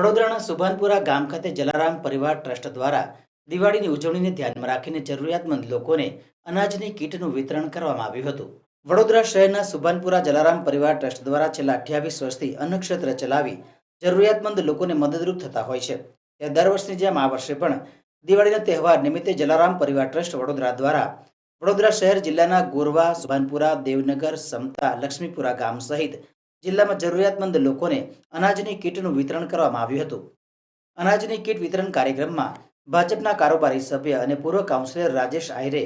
વડોદરાના સુભાનપુરા ગામ ખાતે જલારામ પરિવાર ટ્રસ્ટ દ્વારા દિવાળીની ઉજવણીને ધ્યાનમાં રાખીને જરૂરિયાતમંદ લોકોને અનાજની કીટનું વિતરણ કરવામાં આવ્યું હતું. વડોદરા શહેરના સુભાનપુરા જલારામ પરિવાર ટ્રસ્ટ દ્વારા છેલ્લા અઠ્યાવીસ વર્ષથી અન્નક્ષેત્ર ચલાવી જરૂરિયાતમંદ લોકોને મદદરૂપ થતા હોય છે. તે દર વર્ષની જેમ આ વર્ષે પણ દિવાળીના તહેવાર નિમિત્તે જલારામ પરિવાર ટ્રસ્ટ વડોદરા દ્વારા વડોદરા શહેર જિલ્લાના ગોરવા, સુભાનપુરા, દેવનગર, સમતા, લક્ષ્મીપુરા ગામ સહિત જિલ્લામાં જરૂરિયાતમંદ લોકોને અનાજની કીટનું વિતરણ કરવામાં આવ્યું હતું. અનાજની કીટ વિતરણ કાર્યક્રમમાં ભાજપના કારોબારી સભ્ય અને પૂર્વ councillor Rajesh Ahire,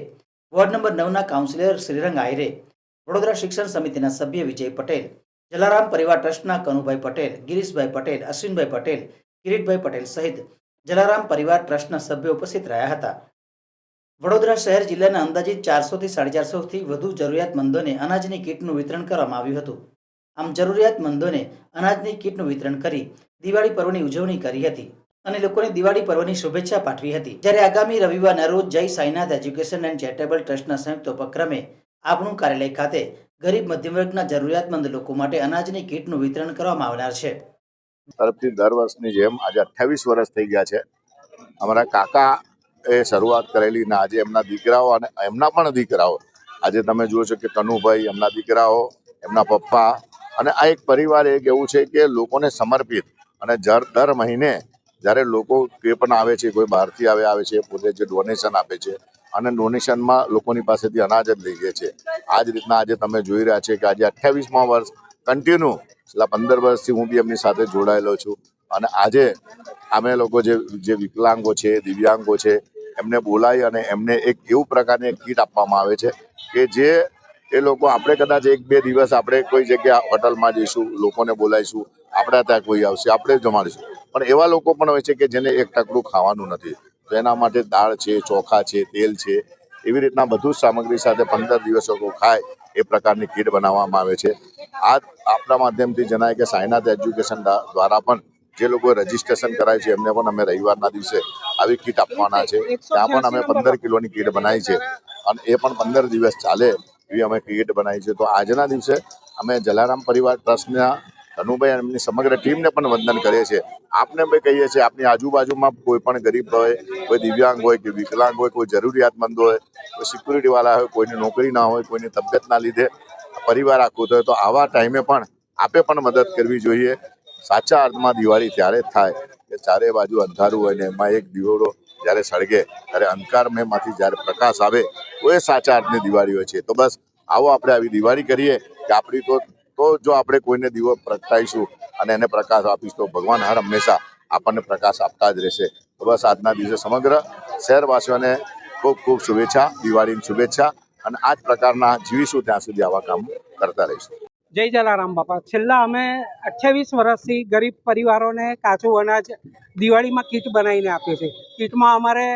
ward number નવના councillor Shrirang Ahire, Vadodara શિક્ષણ સમિતિના સભ્ય વિજય પટેલ, જલારામ પરિવાર ટ્રસ્ટના કનુભાઈ પટેલ, ગિરીશભાઈ પટેલ, અશ્વિનભાઈ પટેલ, કિરીટભાઈ પટેલ સહિત જલારામ પરિવાર ટ્રસ્ટના સભ્યો ઉપસ્થિત રહ્યા હતા. વડોદરા શહેર જિલ્લાના અંદાજિત ચારસોથી સાડી ચારસોથી વધુ જરૂરિયાતમંદોને અનાજની કીટનું વિતરણ કરવામાં આવ્યું હતું. આમ જરૂરિયાતમંદોને અનાજની કીટનું વિતરણ કરી દિવાળી પર્વની ઉજવણી કરી હતી અને લોકોને દિવાળી પર્વની શુભેચ્છા પાઠવી હતી. જ્યારે આગામી રવિવારના રોજ જય સાઈનાથ એજ્યુકેશન એન્ડ ચેરિટેબલ ટ્રસ્ટના સંયુક્ત ઉપક્રમે આપણું કાર્યાલય ખાતે ગરીબ મધ્યમ વર્ગના જરૂરિયાતમંદ લોકો માટે અનાજની કીટનું વિતરણ કરવામાં આવનાર છે. તરફથી દર વર્ષની જેમ આજે અઠ્યાવીસ વર્ષ થઈ ગયા છે. અમારા કાકા એ શરૂઆત કરેલી ને આજે એમના દીકરાઓ અને એમના પણ દીકરાઓ. આજે તમે જુઓ છો કે તનુભાઈ એમના દીકરાઓ, એમના પપ્પા અને આ એક પરિવાર એક એવું છે કે લોકોને સમર્પિત અને દર મહિને જ્યારે લોકો કે પણ આવે છે, કોઈ બહારથી આવે આવે છે, પોતે જે ડોનેશન આપે છે અને ડોનેશનમાં લોકોની પાસેથી અનાજ જ લઈ જાય છે. આ જ રીતના આજે તમે જોઈ રહ્યા છે કે આજે અઠ્યાવીસમાં વર્ષ કન્ટિન્યુ છેલ્લા પંદર વર્ષથી હું બી એમની સાથે જોડાયેલો છું અને આજે અમે લોકો જે જે વિકલાંગો છે, દિવ્યાંગો છે, એમને બોલાવી અને એમને એક એવું પ્રકારની કીટ આપવામાં આવે છે કે જે એ લોકો આપણે કદાચ એક બે દિવસ આપણે કોઈ જગ્યા હોટલમાં જઈશું લોકોને બોલાવીશું આપણા ત્યાં કોઈ આવશે આપણે જમાડીશું. પણ એવા લોકો પણ હોય છે કે જેને એક ટકડું ખાવાનું નથી. તો એના માટે દાળ છે ચોખા છે તેલ છે એવી રીતના બધું જ સામગ્રી સાથે પંદર દિવસ લોકો ખાય એ પ્રકારની કીટ બનાવવામાં આવે છે. આ આપણા માધ્યમથી જણાય કે સાયનાથ એજ્યુકેશન દ્વારા પણ જે લોકો રજીસ્ટ્રેશન કરાય છે એમને પણ અમે રવિવારના દિવસે આવી કીટ આપવાના છે. ત્યાં પણ અમે પંદર કિલોની કીટ બનાવી છે. અને એ પણ પંદર દિવસ ચાલે. એવી અમે ક્રિએટ બનાવી છે. તો આજના દિવસે અમે જલારામ પરિવાર ટ્રસ્ટના ધનુભાઈ એમની સમગ્ર ટીમને પણ વંદન કરીએ છીએ. આપને બી કહીએ છીએ, આપની આજુબાજુમાં કોઈ પણ ગરીબ હોય, કોઈ દિવ્યાંગ હોય કે વિકલાંગ હોય, કોઈ જરૂરિયાતમંદ હોય, કોઈ સિક્યુરિટીવાળા હોય, કોઈની નોકરી ના હોય, કોઈની તબિયતના લીધે પરિવાર આખું હોય તો આવા ટાઈમે પણ આપે પણ મદદ કરવી જોઈએ. સાચા અર્થમાં દિવાળી ત્યારે થાય કે ચારે બાજુ અંધારું હોય ને એમાં એક દીવડો જ્યારે સળગે ત્યારે અંધકારમયમાંથી જ્યારે પ્રકાશ આવે, તો એ સાચા અર્થની દિવાળી હોય છે. તો બસ, આવો આપણે આવી દિવાળી કરીએ કે આપણી તો તો જો આપણે કોઈને દીવો પ્રગટાવીશું અને એને પ્રકાશ આપીશ, તો ભગવાન હર હંમેશા આપણને પ્રકાશ આપતા જ રહેશે. તો બસ આજના દિવસે સમગ્ર શહેરવાસીઓને ખૂબ ખૂબ શુભેચ્છા, દિવાળીની શુભેચ્છા અને આ જ પ્રકારના જીવીશું ત્યાં સુધી આવા કામ કરતા રહીશું. જય જલારામ બાપા. છેલ્લા અમે અઠ્યાવીસ વર્ષથી ગરીબ પરિવારોને કાચું અનાજ દિવાળીમાં કીટ બનાવીને આપીએ છીએ કીટમાં અમારે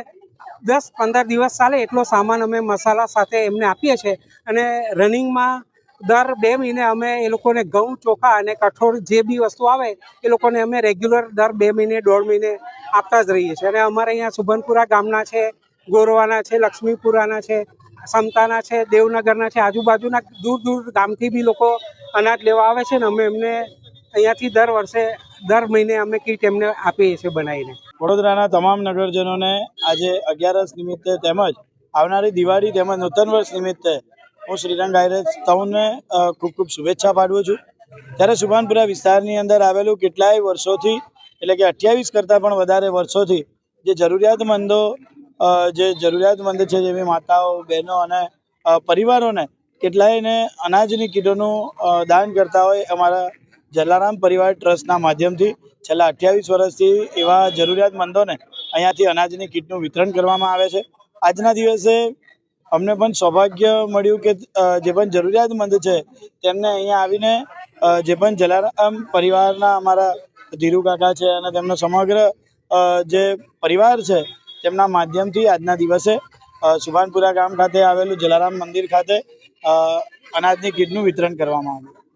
દસ પંદર દિવસ ચાલે એટલો સામાન અમે મસાલા સાથે એમને આપીએ છીએ અને રનિંગમાં દર બે મહિને અમે એ લોકોને ઘઉં, ચોખા અને કઠોળ જે બી વસ્તુ આવે એ લોકોને અમે રેગ્યુલર દર બે મહિને, દોઢ મહિને આપતા જ રહીએ છીએ. અને અમારે અહીંયા સુભનપુરા ગામના છે, ગોરવાના છે, લક્ષ્મીપુરાના છે સમતાના છે, દેવનગરના છે, આજુબાજુના દૂર દૂર ગામથી બી લોકો અનાજ લેવા આવે છે ને અમે એમને અહીંયાથી દર વર્ષે, દર મહિને અમે કીટ એમને આપીએ છીએ બનાવીને. વડોદરાના તમામ નગરજનોને આજે અગિયારસ નિમિત્તે તેમજ આવનારી દિવાળી તેમજ નૂતન વર્ષ નિમિત્તે હું શ્રીરંગ આયરે સૌને ખૂબ ખૂબ શુભેચ્છા પાઠવું છું. ત્યારે સુભાનપુરા વિસ્તારની અંદર આવેલું કેટલાય વર્ષોથી, એટલે કે અઠ્યાવીસ કરતાં પણ વધારે વર્ષોથી જે જરૂરિયાતમંદો જે જરૂરિયાતમંદ છે જેવી માતાઓ, બહેનો અને પરિવારોને કેટલાયને અનાજની કીટોનું દાન કરતા હોય અમારા જલારામ પરિવાર ટ્રસ્ટના માધ્યમથી છેલ્લા અઠ્યાવીસ વર્ષથી એવા જરૂરિયાતમંદોને અહીંયાથી અનાજની કીટનું વિતરણ કરવામાં આવે છે. આજના દિવસે અમને પણ સૌભાગ્ય મળ્યું કે જે પણ જરૂરિયાતમંદ છે તેમને અહીંયા આવીને જે પણ જલારામ પરિવારના અમારા ધીરુ કાકા છે અને તેમનો સમગ્ર જે પરિવાર છે તેમના માધ્યમથી આજના દિવસે સુભાનપુરા ગામ ખાતે આવેલું જલારામ મંદિર ખાતે અનાજની કીટનું વિતરણ કરવામાં આવ્યું.